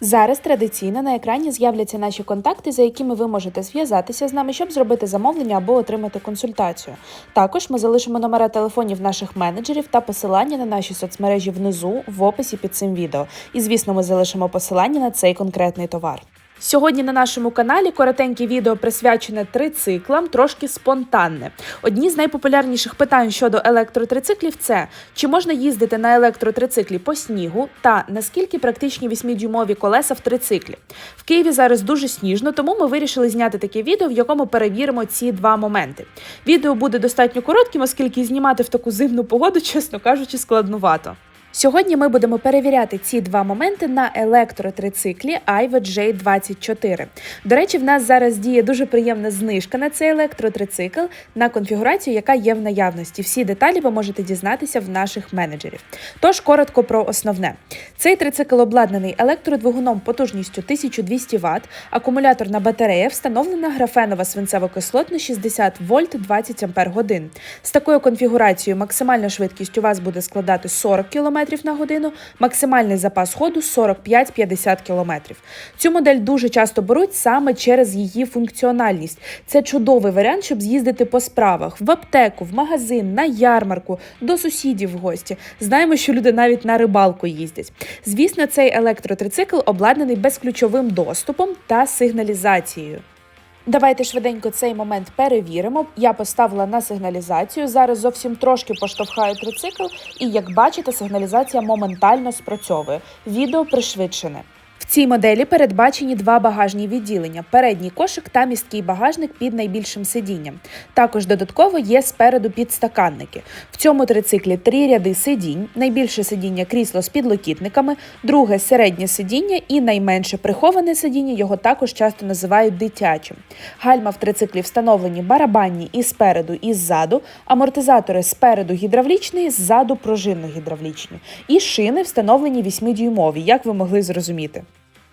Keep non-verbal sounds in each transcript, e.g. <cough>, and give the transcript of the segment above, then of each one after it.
Зараз традиційно на екрані з'являться наші контакти, за якими ви можете зв'язатися з нами, щоб зробити замовлення або отримати консультацію. Також ми залишимо номера телефонів наших менеджерів та посилання на наші соцмережі внизу в описі під цим відео. І звісно, ми залишимо посилання на цей конкретний товар. Сьогодні на нашому каналі коротеньке відео присвячене трициклам, трошки спонтанне. Одні з найпопулярніших питань щодо електротрициклів це чи можна їздити на електротрициклі по снігу та наскільки практичні 8-дюймові колеса в трициклі. В Києві зараз дуже сніжно, тому ми вирішили зняти таке відео, в якому перевіримо ці два моменти. Відео буде достатньо коротким, оскільки знімати в таку зимну погоду, <laughs> чесно кажучи, складнувато. Сьогодні ми будемо перевіряти ці два моменти на електротрициклі Aive J24. До речі, в нас зараз діє дуже приємна знижка на цей електротрицикл на конфігурацію, яка є в наявності. Всі деталі ви можете дізнатися в наших менеджерів. Тож коротко про основне. Цей трицикл обладнаний електродвигуном потужністю 1200 Вт, акумуляторна батарея встановлена графенова свинцево-кислотна 60 вольт 20 ампер годин. З такою конфігурацією максимальна швидкість у вас буде складати 40 км на годину, максимальний запас ходу 45-50 км. Цю модель дуже часто беруть саме через її функціональність. Це чудовий варіант, щоб з'їздити по справах в аптеку, в магазин, на ярмарку, до сусідів в гості. Знаємо, що люди навіть на рибалку їздять. Звісно, цей електротрицикл обладнаний безключовим доступом та сигналізацією. Давайте швиденько цей момент перевіримо. Я поставила на сигналізацію. Зараз зовсім трошки поштовхаю трицикл, і як бачите, сигналізація моментально спрацьовує. Відео пришвидшене. В цій моделі передбачені два багажні відділення: передній кошик та місткий багажник під найбільшим сидінням. Також додатково є спереду підстаканники. В цьому трициклі три ряди сидінь, найбільше сидіння крісло з підлокітниками, друге середнє сидіння і найменше приховане сидіння його також часто називають дитячим. Гальма в трициклі встановлені барабанні і спереду, і ззаду, амортизатори спереду гідравлічні, ззаду пружинно-гідравлічні. І шини встановлені 8-дюймові, як ви могли зрозуміти.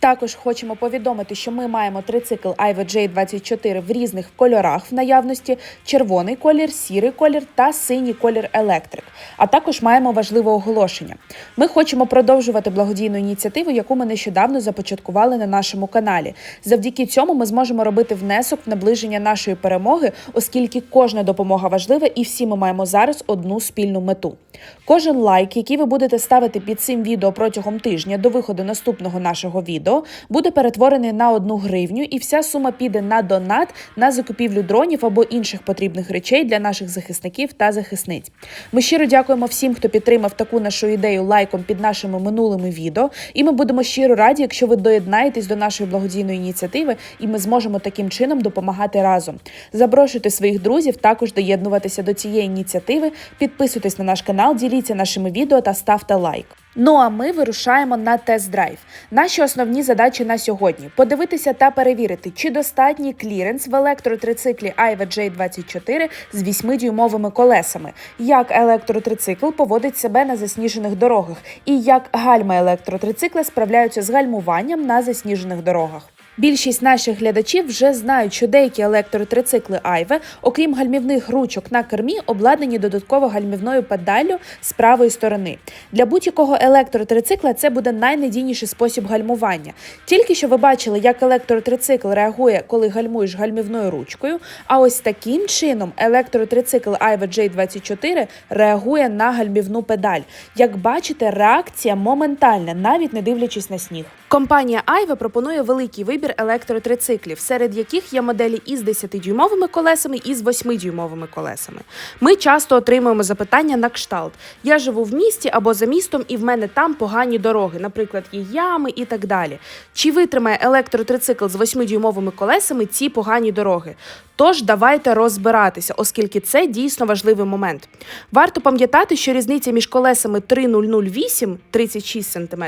Також хочемо повідомити, що ми маємо трицикл Aive J24 в різних кольорах в наявності: червоний колір, сірий колір та синій колір електрик. А також маємо важливе оголошення. Ми хочемо продовжувати благодійну ініціативу, яку ми нещодавно започаткували на нашому каналі. Завдяки цьому ми зможемо робити внесок в наближення нашої перемоги, оскільки кожна допомога важлива, і всі ми маємо зараз одну спільну мету. Кожен лайк, який ви будете ставити під цим відео протягом тижня до виходу наступного нашого відео, буде перетворений на одну гривню, і вся сума піде на донат на закупівлю дронів або інших потрібних речей для наших захисників та захисниць. Ми щиро дякуємо всім, хто підтримав таку нашу ідею лайком під нашими минулими відео. І ми будемо щиро раді, якщо ви доєднаєтесь до нашої благодійної ініціативи, і ми зможемо таким чином допомагати разом. Запрошуйте своїх друзів також доєднуватися до цієї ініціативи. Підписуйтесь на наш канал, діліться нашими відео та ставте лайк. Ну а ми вирушаємо на тест-драйв. Наші основні задачі на сьогодні: подивитися та перевірити, чи достатній кліренс в електротрициклі Айва J24 з 8-дюймовими колесами, як електротрицикл поводить себе на засніжених дорогах, і як гальма електротрицикла справляються з гальмуванням на засніжених дорогах. Більшість наших глядачів вже знають, що деякі електротрицикли Айве, окрім гальмівних ручок на кермі, обладнані додатково гальмівною педаллю з правої сторони. Для будь-якого електротрицикла це буде найнадійніший спосіб гальмування. Тільки що ви бачили, як електротрицикл реагує, коли гальмуєш гальмівною ручкою. А ось таким чином електротрицикл Aive J24 реагує на гальмівну педаль. Як бачите, реакція моментальна, навіть не дивлячись на сніг. Компанія Aive пропонує великий вибір електротрициклів, серед яких є моделі із 10-дюймовими колесами і з 8-дюймовими колесами. Ми часто отримуємо запитання на кшталт: я живу в місті або за містом, і в мене там погані дороги, наприклад, є ями і так далі. Чи витримає електротрицикл з 8-дюймовими колесами ці погані дороги? Тож давайте розбиратися, оскільки це дійсно важливий момент. Варто пам'ятати, що різниця між колесами 3008 36 см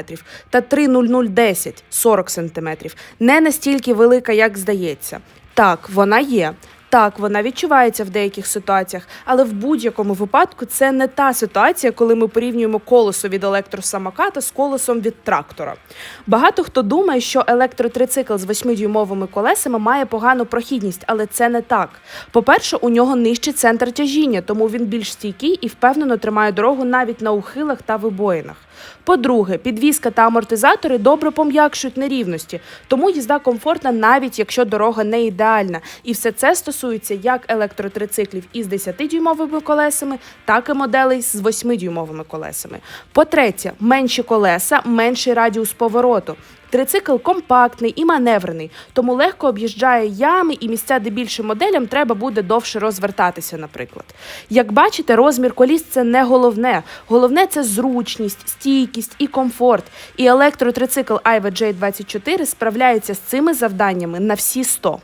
та 3010 40 см не настільки велика, як здається. Так, вона є. Так, вона відчувається в деяких ситуаціях, але в будь-якому випадку це не та ситуація, коли ми порівнюємо колесо від електросамоката з колесом від трактора. Багато хто думає, що електротрицикл з 8-дюймовими колесами має погану прохідність, але це не так. По-перше, у нього нижчий центр тяжіння, тому він більш стійкий і впевнено тримає дорогу навіть на ухилах та вибоїнах. По-друге, підвізка та амортизатори добре пом'якшують нерівності, тому їзда комфортна, навіть якщо дорога не ідеальна. І все це стосується як електротрициклів із 10-дюймовими колесами, так і моделей з 8-дюймовими колесами. По-третє, менші колеса, менший радіус повороту. Трицикл компактний і маневрений, тому легко об'їжджає ями і місця, де більше моделям треба буде довше розвертатися, наприклад. Як бачите, розмір коліс це не головне. Головне це зручність, стійкість і комфорт. І електротрицикл Aiva J24 справляється з цими завданнями на всі 100.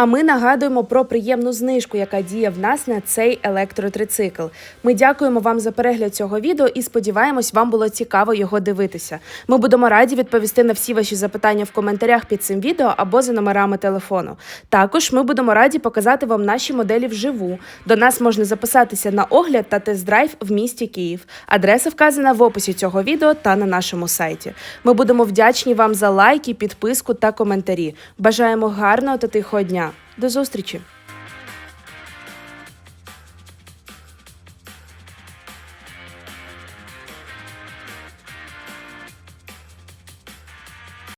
А ми нагадуємо про приємну знижку, яка діє в нас на цей електротрицикл. Ми дякуємо вам за перегляд цього відео і сподіваємось, вам було цікаво його дивитися. Ми будемо раді відповісти на всі ваші запитання в коментарях під цим відео або за номерами телефону. Також ми будемо раді показати вам наші моделі вживу. До нас можна записатися на огляд та тест-драйв в місті Київ. Адреса вказана в описі цього відео та на нашому сайті. Ми будемо вдячні вам за лайки, підписку та коментарі. Бажаємо гарного та тихого дня. До зустрічі!